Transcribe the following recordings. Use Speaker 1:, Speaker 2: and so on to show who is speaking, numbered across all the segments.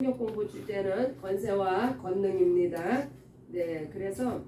Speaker 1: 성경 공부 주제는 권세와 권능입니다. 네, 그래서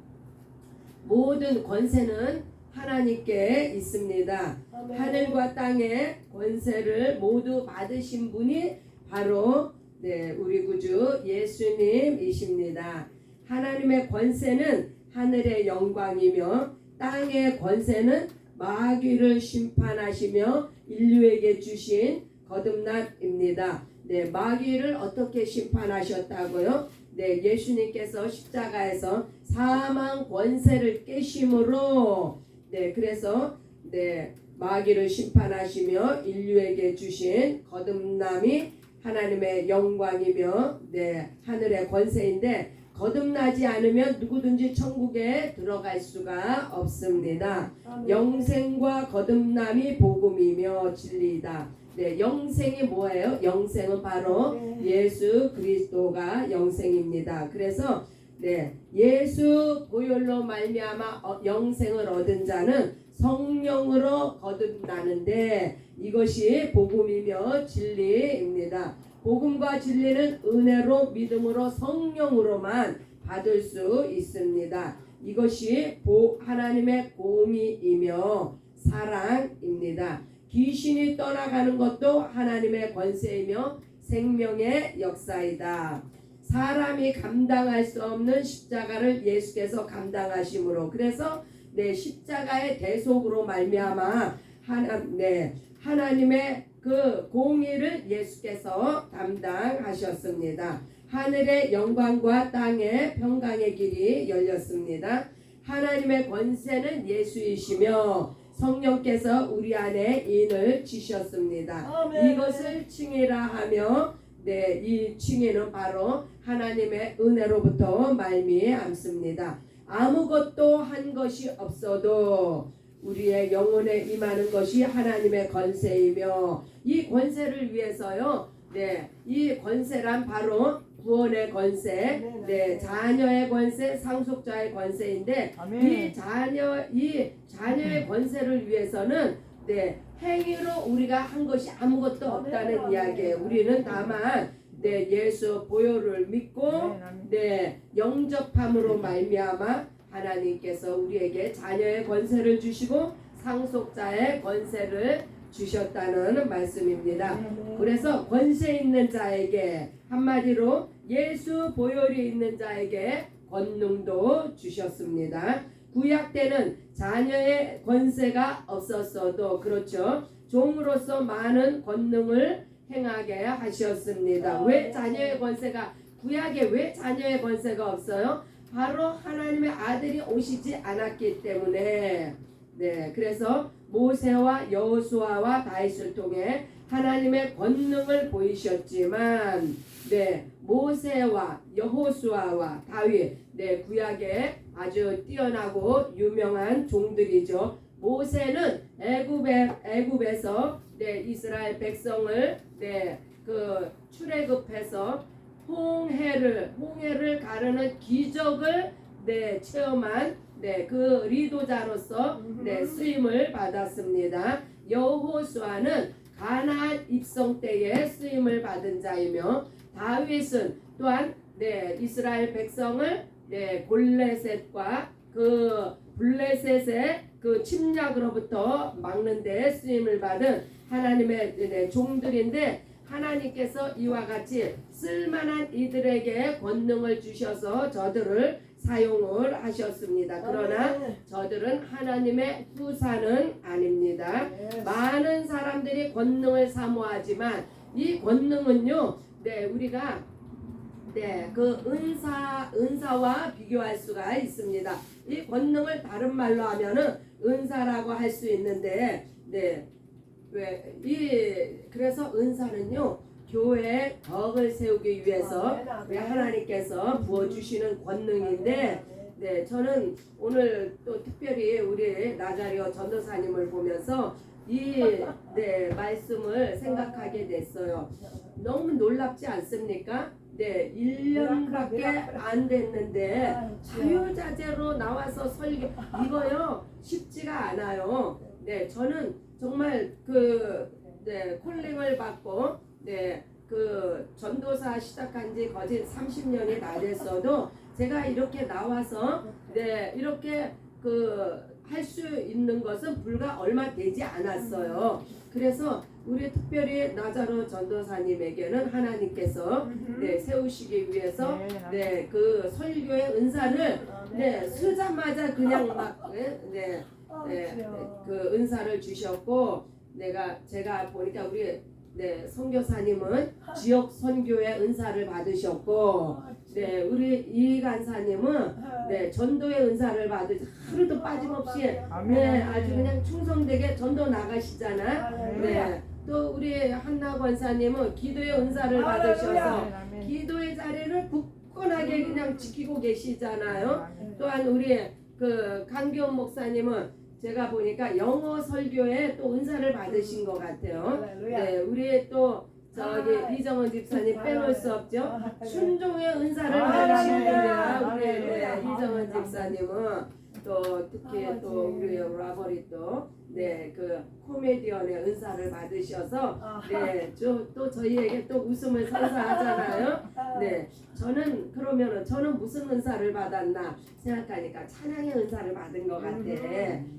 Speaker 1: 모든 권세는 하나님께 있습니다. 하늘과 땅의 권세를 모두 받으신 분이 바로 네, 우리 구주 예수님이십니다. 하나님의 권세는 하늘의 영광이며 땅의 권세는 마귀를 심판하시며 인류에게 주신 거듭남입니다. 네, 마귀를 어떻게 심판하셨다고요? 네, 예수님께서 십자가에서 사망 권세를 깨심으로 네, 그래서 네, 마귀를 심판하시며 인류에게 주신 거듭남이 하나님의 영광이며 네, 하늘의 권세인데 거듭나지 않으면 누구든지 천국에 들어갈 수가 없습니다. 영생과 거듭남이 복음이며 진리이다. 네, 영생이 뭐예요? 영생은 바로 예수 그리스도가 영생입니다. 그래서 네, 예수 보혈로 말미암아 어, 영생을 얻은 자는 성령으로 거듭나는데 이것이 복음이며 진리입니다. 복음과 진리는 은혜로 믿음으로 성령으로만 받을 수 있습니다. 이것이 보, 하나님의 공의이며 사랑입니다. 귀신이 떠나가는 것도 하나님의 권세이며 생명의 역사이다. 사람이 감당할 수 없는 십자가를 예수께서 감당하심으로 그래서 네 십자가의 대속으로 말미암아 하나 네 하나님의 그 공의를 예수께서 담당하셨습니다. 하늘의 영광과 땅의 평강의 길이 열렸습니다. 하나님의 권세는 예수이시며 성령께서 우리 안에 인을 지셨습니다.
Speaker 2: 아멘.
Speaker 1: 이것을 칭이라 하며 네, 이 칭의는 바로 하나님의 은혜로부터 말미암습니다. 아무것도 한 것이 없어도 우리의 영혼에 임하는 것이 하나님의 권세이며 이 권세를 위해서요. 네, 이 권세란 바로 구원의 권세, 네, 자녀의 권세, 상속자의 권세인데 이 자녀 이 자녀의 권세를 위해서는 네 행위로 우리가 한 것이 아무것도 없다는 이야기예요. 우리는 다만 네 예수 보혈을 믿고 네 영접함으로 말미암아 하나님께서 우리에게 자녀의 권세를 주시고 상속자의 권세를 주셨다는 말씀입니다. 그래서 권세 있는 자에게 한마디로 예수 보혈이 있는 자에게 권능도 주셨습니다. 구약 때는 자녀의 권세가 없었어도 그렇죠. 종으로서 많은 권능을 행하게 하셨습니다. 왜 자녀의 권세가 구약에 왜 자녀의 권세가 없어요? 바로 하나님의 아들이 오시지 않았기 때문에 네 그래서 모세와 여호수아와 다윗을 통해 하나님의 권능을 보이셨지만 네 모세와 여호수아와 다윗 네 구약에 아주 뛰어나고 유명한 종들이죠. 모세는 애굽에 애굽에서 네 이스라엘 백성을 네그 출애굽해서 홍해를 홍해를 가르는 기적을 네 체험한 네 그 리도자로서 네 쓰임을 받았습니다. 여호수아는 가나안 입성 때에 쓰임을 받은 자이며 다윗은 또한 네 이스라엘 백성을 네 골레셋과 그 블레셋의 그 침략으로부터 막는 데 쓰임을 받은 하나님의 네, 종들인데 하나님께서 이와 같이 쓸만한 이들에게 권능을 주셔서 저들을 사용을 하셨습니다. 그러나 저들은 하나님의 후사는 아닙니다. 많은 사람들이 권능을 사모하지만 이 권능은요, 네 우리가 네 그 은사 은사와 비교할 수가 있습니다. 이 권능을 다른 말로 하면은 은사라고 할 수 있는데 네 왜 이 그래서 은사는요 교회 덕을 세우기 위해서 우리 하나님께서 부어 주시는 권능인데 네, 저는 오늘 또 특별히 우리 나자리오 전도사님을 보면서 이 네, 말씀을 생각하게 됐어요. 너무 놀랍지 않습니까? 네, 1년밖에 안 됐는데 자유자재로 나와서 설교 이거요 쉽지가 않아요. 네, 저는 정말 그 네, 콜링을 받고 네, 그 전도사 시작한 지 거진 30년이 다 됐어도 제가 이렇게 나와서 네 이렇게 그 할 수 있는 것은 불과 얼마 되지 않았어요. 그래서 우리 특별히 나자로 전도사님에게는 하나님께서 네 세우시기 위해서 네 그 설교의 은사를 네. 쓰자마자 그냥 막 네, 네, 네, 네, 그 은사를 주셨고 내가 제가 보니까 우리 네 선교사님은 지역 선교의 은사를 받으셨고 네 우리 이 간사님은 네 전도의 은사를 받으 하루도 빠짐없이 네 아주 그냥 충성되게 전도 나가시잖아. 네 또 우리 한나 권사님은 기도의 은사를 받으셔서 기도의 자리를 굳건하게 그냥 지키고 계시잖아요. 또한 우리 그 강기원 목사님은 제가 보니까 영어 설교에 또 은사를 받으신 것 같아요. 네, 우리 또 저기
Speaker 2: 아,
Speaker 1: 이정은 집사님 빼놓을 수 없죠. 순종의 은사를
Speaker 2: 아,
Speaker 1: 받으신. 분이야. 우리 네. 이정은 집사님은 또 특히
Speaker 2: 아,
Speaker 1: 또
Speaker 2: 네.
Speaker 1: 우리 라버리 또네그 코미디언의 은사를 받으셔서 네, 저, 또 저희에게 또 웃음을 선사하잖아요. 네, 저는 그러면은 저는 무슨 은사를 받았나 생각하니까 찬양의 은사를 받은 것 같아.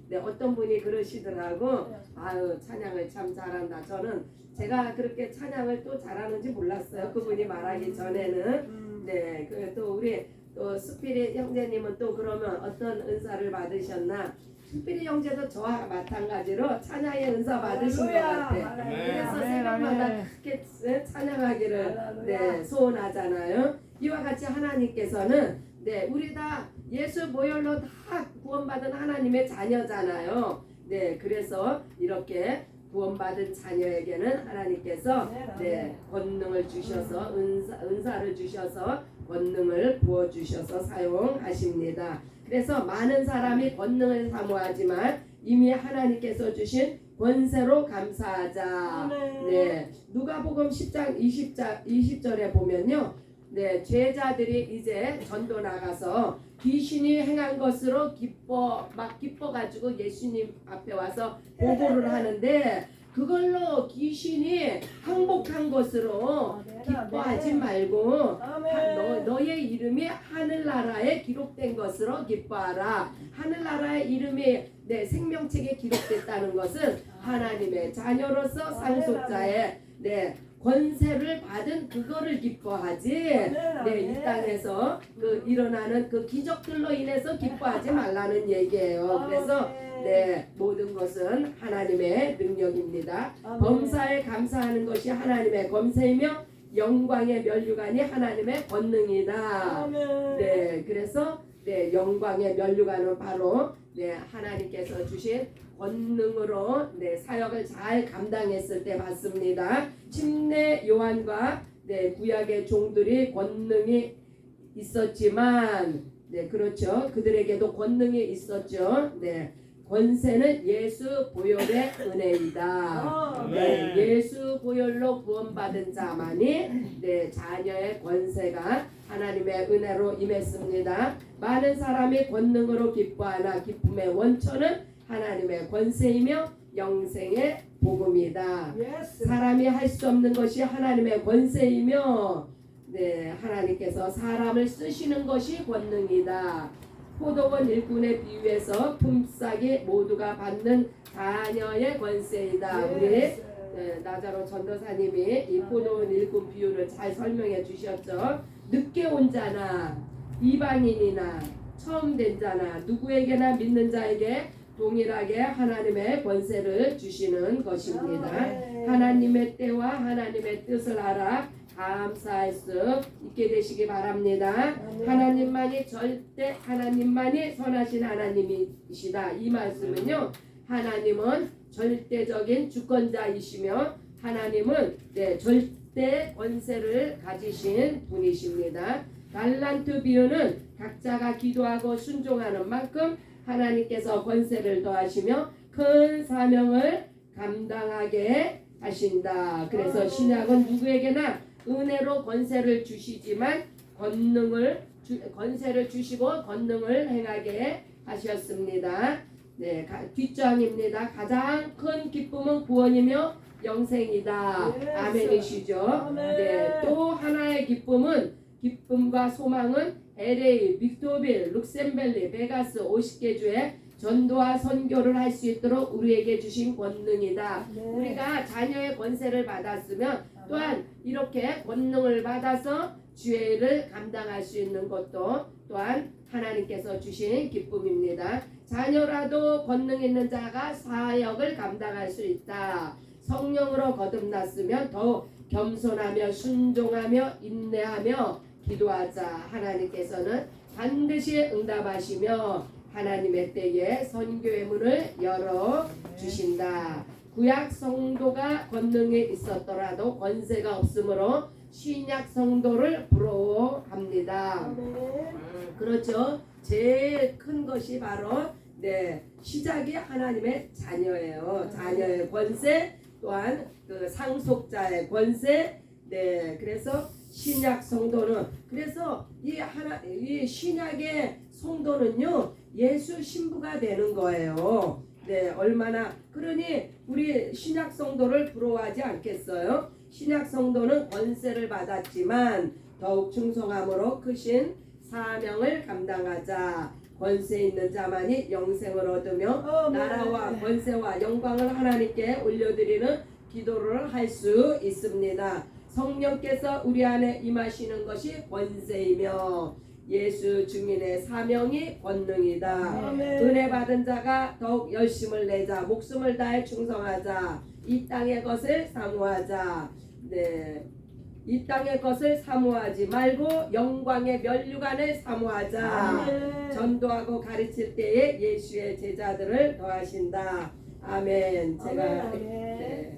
Speaker 1: 네, 어떤 분이 그러시더라고. 아유, 찬양을 참 잘한다. 저는 제가 그렇게 찬양을 또 잘하는지 몰랐어요. 그분이 말하기 전에는. 네, 그또 우리 또 스피릿 형제님은 또 그러면 어떤 은사를 받으셨나? 스피릿 형제도 저와 마찬가지로 찬양의 은사 받으신 것 같아. 그래서 새벽마다 그렇게 찬양하기를 네, 소원하잖아요. 이와 같이 하나님께서는 네, 우리 다 예수 모혈로 다 구원받은 하나님의 자녀잖아요. 네, 그래서 이렇게 구원받은 자녀에게는 하나님께서 네, 권능을 주셔서 은사, 은사를 주셔서 권능을 부어 주셔서 사용하십니다. 그래서 많은 사람이 권능을 사모하지만 이미 하나님께서 주신 권세로 감사하자. 네, 누가복음 10장 20자, 20절에 보면요. 네, 제자들이 이제 전도 나가서 귀신이 행한 것으로 기뻐 막 기뻐 가지고 예수님 앞에 와서 보고를 하는데 그걸로 귀신이 항복한 것으로 기뻐하지 말고 하- 너, 너의 이름이 하늘나라에 기록된 것으로 기뻐하라. 하늘나라의 이름이 내 생명책에 기록됐다는 것은 하나님의 자녀로서 상속자의 네, 권세를 받은 그거를 기뻐하지. 네, 이 땅에서 그 일어나는 그 기적들로 인해서 기뻐하지 말라는 얘기예요. 그래서 네, 모든 것은 하나님의 능력입니다. 범사에 감사하는 것이 하나님의 검세이며 영광의 면류관이 하나님의 권능이다. 네, 그래서 네, 영광의 면류관은 바로 네, 하나님께서 주신 권능으로 네, 사역을 잘 감당했을 때 받습니다. 침례 요한과 네, 구약의 종들이 권능이 있었지만 네, 그렇죠. 그들에게도 권능이 있었죠. 네. 권세는 예수 보혈의 은혜이다. 네, 예수 보혈로 구원받은 자만이 네, 자녀의 권세가 하나님의 은혜로 임했습니다. 많은 사람이 권능으로 기뻐하나 기쁨의 원천은 하나님의 권세이며 영생의 복음이다. 사람이 할 수 없는 것이 하나님의 권세이며 네, 하나님께서 사람을 쓰시는 것이 권능이다. 포도원 일꾼에 비유해서 품삯이 모두가 받는 자녀의 권세이다. 우리 네, 나자로 전도사님이 이 포도원 일꾼 비유를 잘 설명해 주셨죠. 늦게 온 자나 이방인이나 처음 된 자나 누구에게나 믿는 자에게 동일하게 하나님의 권세를 주시는 것입니다. 하나님의 때와 하나님의 뜻을 알아 감사할 수 있게 되시기 바랍니다. 하나님만이 절대 하나님만이 선하신 하나님이시다. 이 말씀은요. 하나님은 절대적인 주권자이시며 하나님은 네, 절대 권세를 가지신 분이십니다. 달란트 비유는 각자가 기도하고 순종하는 만큼 하나님께서 권세를 더하시며 큰 사명을 감당하게 하신다. 그래서 신약은 누구에게나 은혜로 권세를 주시지만 권능을 주, 권세를 주시고 권능을 행하게 하셨습니다. 네, 가, 뒷장입니다. 가장 큰 기쁨은 구원이며 영생이다.
Speaker 2: Yes.
Speaker 1: 아멘이시죠?
Speaker 2: 아멘.
Speaker 1: 네, 또 하나의 기쁨은 기쁨과 소망은 LA, 빅토빌, 룩셈벨리, 베가스 50개 주에 전도와 선교를 할 수 있도록 우리에게 주신 권능이다.
Speaker 2: 네.
Speaker 1: 우리가 자녀의 권세를 받았으면 또한 이렇게 권능을 받아서 주의를 감당할 수 있는 것도 또한 하나님께서 주신 기쁨입니다. 자녀라도 권능 있는 자가 사역을 감당할 수 있다. 성령으로 거듭났으면 더욱 겸손하며 순종하며 인내하며 기도하자. 하나님께서는 반드시 응답하시며 하나님의 때에 선교의 문을 열어 주신다. 구약 성도가 권능이 있었더라도 권세가 없으므로 신약 성도를 부러워합니다. 그렇죠. 제일 큰 것이 바로 네 시작이 하나님의 자녀예요. 자녀의 권세 또한 그 상속자의 권세. 네 그래서 신약 성도는 그래서 이 하나 이 신약의 성도는요 예수 신부가 되는 거예요. 네 얼마나 그러니 우리 신약 성도를 부러워하지 않겠어요? 신약 성도는 권세를 받았지만 더욱 충성함으로 크신 사명을 감당하자. 권세 있는 자만이 영생을 얻으며
Speaker 2: 아멘.
Speaker 1: 나라와 권세와 영광을 하나님께 올려드리는 기도를 할 수 있습니다. 성령께서 우리 안에 임하시는 것이 권세이며 예수 증인의 사명이 권능이다. 은혜 받은 자가 더욱 열심을 내자 목숨을 다해 충성하자 이 땅의 것을 사모하자 네. 이 땅의 것을 사모하지 말고 영광의 면류관을 사모하자
Speaker 2: 아멘.
Speaker 1: 전도하고 가르칠 때에 예수의 제자들을 더하신다 아멘 제가
Speaker 2: 아멘.
Speaker 1: 네,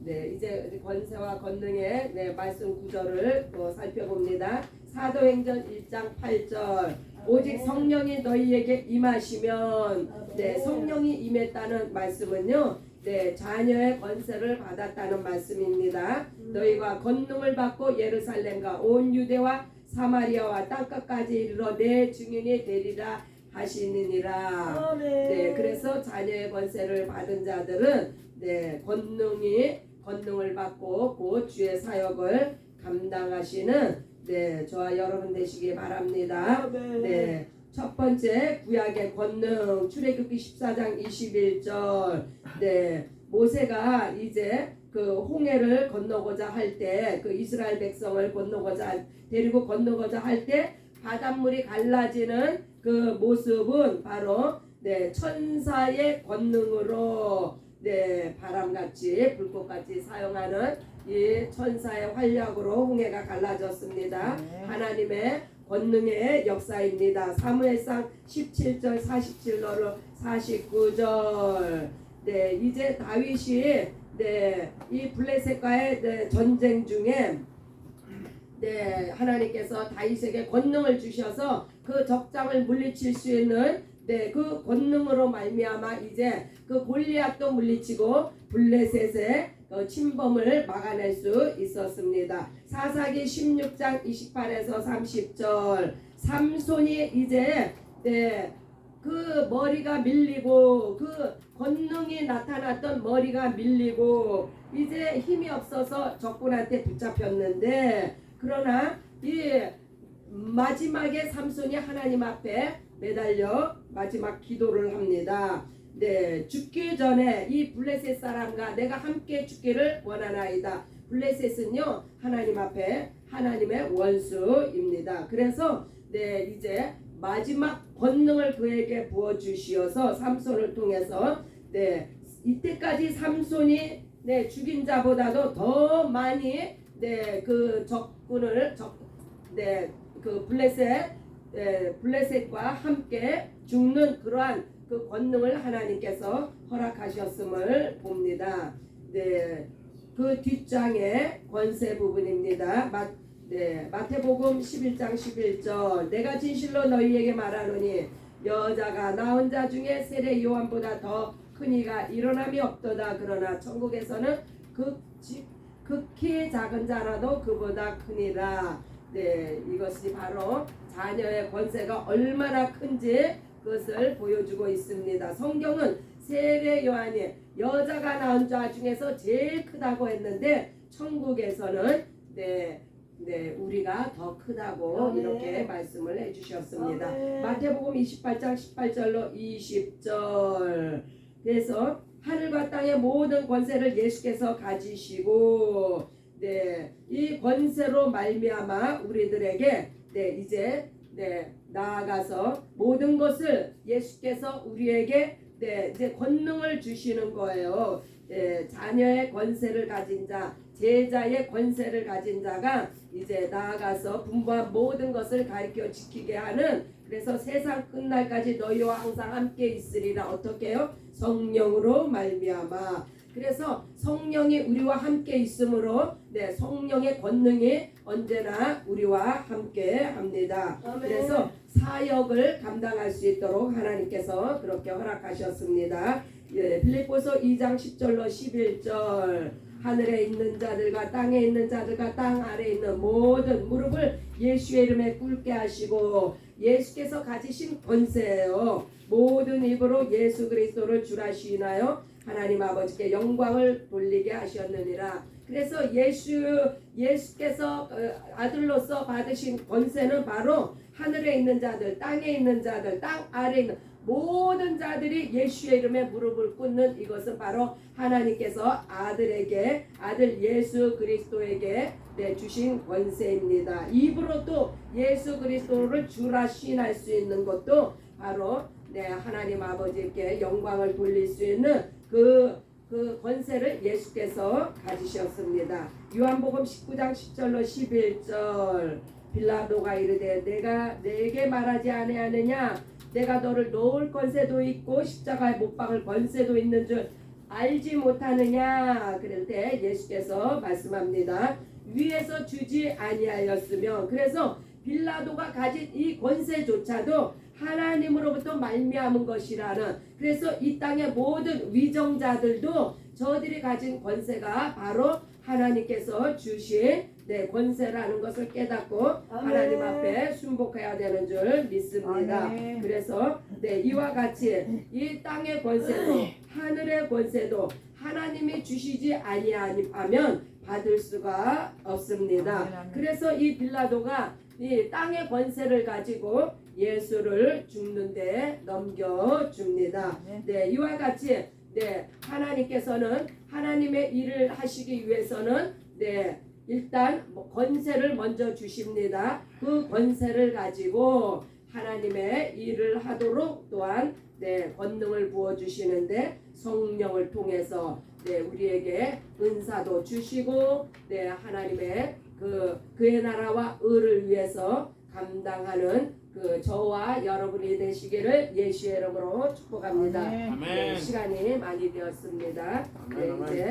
Speaker 1: 네 이제 권세와 권능의 네, 말씀 구절을 또 살펴봅니다 사도행전 1장 8절 오직 성령이 너희에게 임하시면 네, 성령이 임했다는 말씀은요. 네, 자녀의 권세를 받았다는 말씀입니다. 너희가 권능을 받고 예루살렘과 온 유대와 사마리아와 땅끝까지 이르러 내 증인이 되리라 하시느니라. 네, 그래서 자녀의 권세를 받은 자들은 네, 권능이 권능을 받고 곧 주의 사역을 감당하시는 네, 저와 여러분 되시기 바랍니다.
Speaker 2: 아멘.
Speaker 1: 네. 첫 번째 구약의 권능 출애굽기 14장 21절 네 모세가 이제 그 홍해를 건너고자 할 때 그 이스라엘 백성을 건너고자 할- 데리고 건너고자 할 때 바닷물이 갈라지는 그 모습은 바로 네 천사의 권능으로 네 바람같이 불꽃같이 사용하는 이 천사의 활약으로 홍해가 갈라졌습니다.
Speaker 2: 네.
Speaker 1: 하나님의 권능의 역사입니다. 사무엘상 17절 47절 49절 네 이제 다윗이 네 이 블레셋과의 네, 전쟁 중에 네 하나님께서 다윗에게 권능을 주셔서 그 적장을 물리칠 수 있는 네 그 권능으로 말미암아 이제 그 골리앗도 물리치고 블레셋의 그 침범을 막아낼 수 있었습니다. 사사기 16장 28에서 30절 삼손이 이제 네, 그 머리가 밀리고 그 권능이 나타났던 머리가 밀리고 이제 힘이 없어서 적군한테 붙잡혔는데 그러나 이 마지막에 삼손이 하나님 앞에 매달려 마지막 기도를 합니다. 네, 죽기 전에 이 블레셋 사람과 내가 함께 죽기를 원하나이다. 블레셋은요 하나님 앞에 하나님의 원수입니다. 그래서 네 이제 마지막 권능을 그에게 부어 주시어서 삼손을 통해서 네 이때까지 삼손이 네 죽인 자보다도 더 많이 네그 적군을 적네그 블레셋 네, 블레셋과 함께 죽는 그러한 그 권능을 하나님께서 허락하셨음을 봅니다. 네, 그 뒷장의 권세 부분입니다. 마, 네, 마태복음 11장 11절 내가 진실로 너희에게 말하노니 여자가 낳은 자 중에 세례 요한보다 더 큰 이가 일어남이 없도다 그러나 천국에서는 극지, 극히 작은 자라도 그보다 크니라 네 이것이 바로 자녀의 권세가 얼마나 큰지 그 것을 보여주고 있습니다 성경은 세례 요한이 여자가 낳은 자 중에서 제일 크다고 했는데 천국에서는 네, 네 우리가 더 크다고
Speaker 2: 아멘.
Speaker 1: 이렇게 말씀을 해주셨습니다.
Speaker 2: 아멘.
Speaker 1: 마태복음 28장 18절로 20절 그래서 하늘과 땅의 모든 권세를 예수께서 가지시고 네, 이 권세로 말미암아 우리들에게 네, 이제 네, 나아가서 모든 것을 예수께서 우리에게 네, 이제 권능을 주시는 거예요. 네, 자녀의 권세를 가진 자, 제자의 권세를 가진 자가 이제 나아가서 분부한 모든 것을 가르쳐 지키게 하는 그래서 세상 끝날까지 너희와 항상 함께 있으리라 어떻게요? 성령으로 말미암아 그래서 성령이 우리와 함께 있으므로 네 성령의 권능이 언제나 우리와 함께 합니다.
Speaker 2: 아멘.
Speaker 1: 그래서 사역을 감당할 수 있도록 하나님께서 그렇게 허락하셨습니다. 예, 빌립보서 2장 10절로 11절 하늘에 있는 자들과 땅에 있는 자들과 땅 아래에 있는 모든 무릎을 예수의 이름에 꿇게 하시고 예수께서 가지신 권세예요. 모든 입으로 예수 그리스도를 주라 시인하여 하나님 아버지께 영광을 돌리게 하셨느니라. 그래서 예수 예수께서 어, 아들로서 받으신 권세는 바로 하늘에 있는 자들, 땅에 있는 자들, 땅 아래에 있는 모든 자들이 예수의 이름에 무릎을 꿇는 이것은 바로 하나님께서 아들에게 아들 예수 그리스도에게 네, 주신 권세입니다. 입으로 또 예수 그리스도를 주라 시인할 수 있는 것도 바로 네, 하나님 아버지께 영광을 돌릴 수 있는 그, 그 권세를 예수께서 가지셨습니다. 요한복음 19장 10절로 11절 빌라도가 이르되 내가 내게 말하지 아니하느냐 내가 너를 놓을 권세도 있고 십자가에 못 박을 권세도 있는 줄 알지 못하느냐 그럴 때 예수께서 말씀합니다. 위에서 주지 아니하였으면 그래서 빌라도가 가진 이 권세조차도 하나님으로부터 말미암은 것이라는 그래서 이 땅의 모든 위정자들도 저들이 가진 권세가 바로 하나님께서 주신 네, 권세라는 것을 깨닫고 하나님 앞에 순복해야 되는 줄 믿습니다.
Speaker 2: 아멘.
Speaker 1: 그래서 네, 이와 같이 이 땅의 권세도 하늘의 권세도 하나님이 주시지 아니하면 받을 수가 없습니다.
Speaker 2: 아멘, 아멘.
Speaker 1: 그래서 이 빌라도가 이 땅의 권세를 가지고 예수를 죽는데 넘겨 줍니다.
Speaker 2: 아멘.
Speaker 1: 네, 이와 같이 네, 하나님께서는 하나님의 일을 하시기 위해서는 네, 일단 뭐 권세를 먼저 주십니다. 그 권세를 가지고 하나님의 일을 하도록 또한 네, 권능을 부어 주시는데 성령을 통해서 네, 우리에게 은사도 주시고 네, 하나님의 그 그의 나라와 의를 위해서 감당하는 그 저와 여러분이 되시기를 예수의 이름으로 축복합니다.
Speaker 2: 아멘.
Speaker 1: 네, 시간이 많이 되었습니다. 네,
Speaker 3: 아멘, 아멘.
Speaker 1: 이제